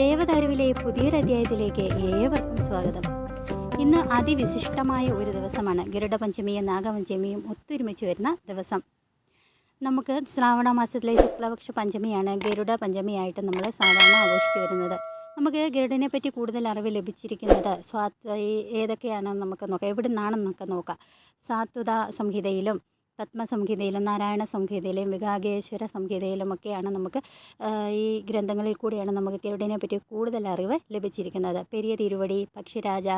ദേവദാരുവിലെ പുതിയൊരധ്യായത്തിലേക്ക് ഏവർക്കും സ്വാഗതം. ഇന്ന് അതിവിശിഷ്ടമായ ഒരു ദിവസമാണ്. ഗരുഡപഞ്ചമിയും നാഗപഞ്ചമിയും ഒത്തൊരുമിച്ച് വരുന്ന ദിവസം. നമുക്ക് ശ്രാവണ മാസത്തിലെ ശുക്ലപക്ഷ പഞ്ചമിയാണ് ഗരുഡ പഞ്ചമിയായിട്ട് നമ്മൾ സാധാരണ ആഘോഷിച്ചു വരുന്നത്. നമുക്ക് ഗരുഡനെ പറ്റി കൂടുതൽ അറിവ് ലഭിച്ചിരിക്കുന്നത് സ്വാത് ഈ ഏതൊക്കെയാണെന്ന് നമുക്ക് നോക്കാം. എവിടെ നിന്നാണെന്നൊക്കെ നോക്കാം. സാത്വത സംഹിതയിലും പത്മസംഹിതയിലും നാരായണ സംഹിതയിലും വികാഗേശ്വര സംഹിതയിലുമൊക്കെയാണ് നമുക്ക് ഈ ഗ്രന്ഥങ്ങളിൽ കൂടിയാണ് നമുക്ക് ഗരുഡനെ പറ്റി കൂടുതൽ അറിവ് ലഭിച്ചിരിക്കുന്നത്. പെരിയ തിരുവടി പക്ഷിരാജ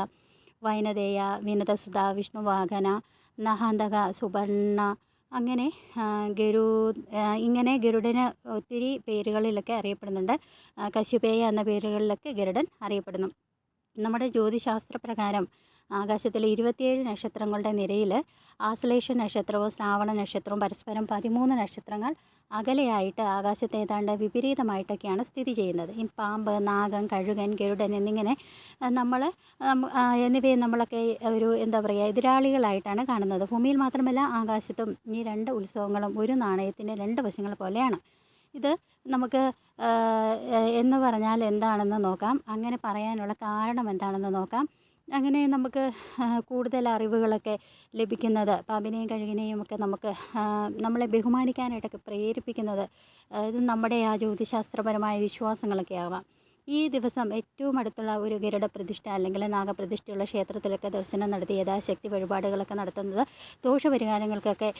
വൈനതേയ വിനതസുധ വിഷ്ണുവാഹന നഹാന്തക സുവർണ അങ്ങനെ ഗരു ഇങ്ങനെ ഗരുഡന് ഒത്തിരി പേരുകളിലൊക്കെ അറിയപ്പെടുന്നുണ്ട്. കശ്യപേയ എന്ന പേരുകളിലൊക്കെ ഗരുഡൻ അറിയപ്പെടുന്നു. നമ്മുടെ ജ്യോതിശാസ്ത്ര പ്രകാരം ആകാശത്തിലെ ഇരുപത്തിയേഴ് നക്ഷത്രങ്ങളുടെ നിരയിൽ ആശ്ലേഷ നക്ഷത്രവും ശ്രാവണ നക്ഷത്രവും പരസ്പരം പതിമൂന്ന് നക്ഷത്രങ്ങൾ അകലെയായിട്ട് ആകാശത്തെ ഏതാണ്ട് വിപരീതമായിട്ടൊക്കെയാണ് സ്ഥിതി ചെയ്യുന്നത്. ഈ പാമ്പ് നാഗം കഴുകൻ ഗരുഡൻ എന്നിങ്ങനെ നമ്മൾ എന്നിവയെ നമ്മളൊക്കെ ഒരു എന്താ പറയുക എതിരാളികളായിട്ടാണ് കാണുന്നത്. ഭൂമിയിൽ മാത്രമല്ല ആകാശത്തും ഈ രണ്ട് ഉത്സവങ്ങളും ഒരു നാണയത്തിന്റെ രണ്ട് വശങ്ങൾ പോലെയാണ്. ഇത് നമുക്ക് എന്ന് പറഞ്ഞാൽ എന്താണെന്ന് നോക്കാം. അങ്ങനെ പറയാനുള്ള കാരണം എന്താണെന്ന് നോക്കാം. അങ്ങനെ നമുക്ക് കൂടുതൽ അറിവുകളൊക്കെ ലഭിക്കുന്നത് പാമ്പിനെയും കഴുകിനെയും ഒക്കെ നമുക്ക് നമ്മളെ ബഹുമാനിക്കാനായിട്ടൊക്കെ പ്രേരിപ്പിക്കുന്നത് ഇത് നമ്മുടെ ആ ജ്യോതിശാസ്ത്രപരമായ വിശ്വാസങ്ങളൊക്കെ ആവാം. ഈ ദിവസം ഏറ്റവും അടുത്തുള്ള ഒരു ഗരുഡ പ്രതിഷ്ഠ അല്ലെങ്കിൽ നാഗപ്രതിഷ്ഠയുള്ള ക്ഷേത്രത്തിലൊക്കെ ദർശനം നടത്തി യഥാശക്തി വഴിപാടുകളൊക്കെ നടത്തുന്നത് ദോഷപരിഹാരങ്ങൾക്കൊക്കെ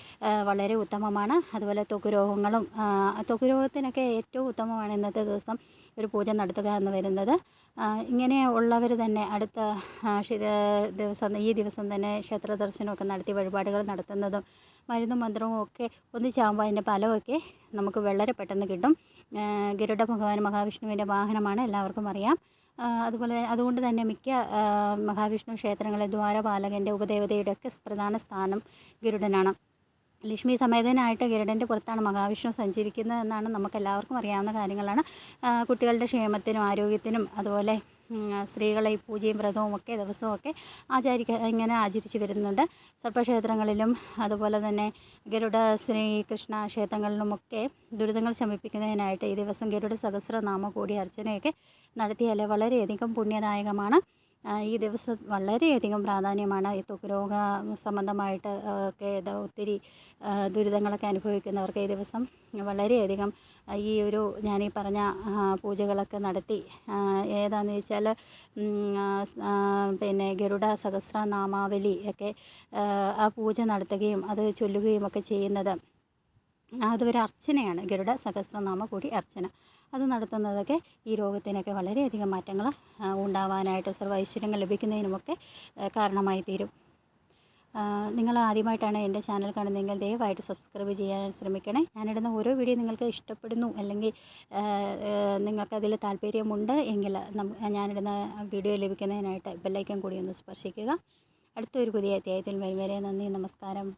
വളരെ ഉത്തമമാണ്. അതുപോലെ തൊക്കുരോഗങ്ങളും രോഗങ്ങളും ആ, രോഗത്തിനൊക്കെ ഏറ്റവും ഉത്തമമാണ് ഇന്നത്തെ ദിവസം ഒരു പൂജ നടത്തുക എന്ന് വരുന്നത്. ഇങ്ങനെ ഉള്ളവർ തന്നെ അടുത്ത ദിവസം ഈ ദിവസം തന്നെ ക്ഷേത്ര ദർശനമൊക്കെ നടത്തി വഴിപാടുകൾ നടത്തുന്നതും മരുന്നും മന്ത്രവും ഒക്കെ ഒന്നിച്ചാകുമ്പോൾ അതിന്റെ ഫലമൊക്കെ നമുക്ക് വളരെ പെട്ടെന്ന് കിട്ടും. ഗരുഡ ഭഗവാൻ മഹാവിഷ്ണുവിന്റെ വാഹനമാണ് എല്ലാവർക്കും അറിയാം. അതുപോലെ അതുകൊണ്ട് തന്നെ മിക്ക മഹാവിഷ്ണു ക്ഷേത്രങ്ങളിലെ ദ്വാരപാലകന്റെ ഉപദേവതയുടെ ഒക്കെ പ്രധാന സ്ഥാനം ഗരുഡനാണ്. ലക്ഷ്മി സമേതനായിട്ട് ഗരുഡന്റെ പുറത്താണ് മഹാവിഷ്ണു സഞ്ചരിക്കുന്നത് എന്നാണ് നമുക്ക് എല്ലാവർക്കും അറിയാവുന്ന കാര്യങ്ങളാണ്. കുട്ടികളുടെ ക്ഷേമത്തിനും ആരോഗ്യത്തിനും അതുപോലെ സ്ത്രീകളെ ഈ പൂജയും വ്രതവും ഒക്കെ ദിവസവും ഒക്കെ ആചാരിക്ക ഇങ്ങനെ ആചരിച്ചു വരുന്നുണ്ട്. സർപ്പക്ഷേത്രങ്ങളിലും അതുപോലെ തന്നെ ഗരുഡ ശ്രീകൃഷ്ണ ക്ഷേത്രങ്ങളിലുമൊക്കെ ദുരിതങ്ങൾ ശമിപ്പിക്കുന്നതിനായിട്ട് ഈ ദിവസം ഗരുഡ സഹസ്രനാമ കൂടി അർച്ചനയൊക്കെ നടത്തിയാൽ വളരെയധികം പുണ്യദായകമാണ്. ഈ ദിവസം വളരെയധികം പ്രാധാന്യമാണ് ഈ ത്വക്ക് രോഗ സംബന്ധമായിട്ട് ഒക്കെ ഒത്തിരി ദുരിതങ്ങളൊക്കെ അനുഭവിക്കുന്നവർക്ക് ഈ ദിവസം വളരെയധികം ഈ ഒരു ഞാനീ പറഞ്ഞ പൂജകളൊക്കെ നടത്തി ഏതാണെന്ന് വെച്ചാൽ പിന്നെ ഗരുഡ സഹസ്രനാമാവലി ഒക്കെ ആ പൂജ നടത്തുകയും അത് ചൊല്ലുകയും ഒക്കെ ചെയ്യുന്നത്. അതൊരു അർച്ചനയാണ്. ഗരുഡ സഹസ്രനാമ കൂടി അർച്ചന. അത് നടത്തുന്നതൊക്കെ ഈ രോഗത്തിനൊക്കെ വളരെയധികം മാറ്റങ്ങൾ ഉണ്ടാവാനായിട്ട് സർവ ഐശ്വര്യങ്ങൾ ലഭിക്കുന്നതിനുമൊക്കെ കാരണമായി തീരും. നിങ്ങൾ ആദ്യമായിട്ടാണ് എന്റെ ചാനൽ കാണുന്നതെങ്കിൽ ദയവായിട്ട് സബ്സ്ക്രൈബ് ചെയ്യാൻ ശ്രമിക്കണേ. ഞാനിടുന്ന ഓരോ വീഡിയോ നിങ്ങൾക്ക് ഇഷ്ടപ്പെടുന്നു അല്ലെങ്കിൽ നിങ്ങൾക്കതിൽ താല്പര്യമുണ്ട് എങ്കിൽ ഞാനിടുന്ന വീഡിയോ ലഭിക്കുന്നതിനായിട്ട് ബെല്ലൈക്കൻ കൂടി ഒന്ന് സ്പർശിക്കുക. അടുത്തൊരു പുതിയ അധ്യായത്തിൽ വരും വരെ നന്ദി നമസ്കാരം.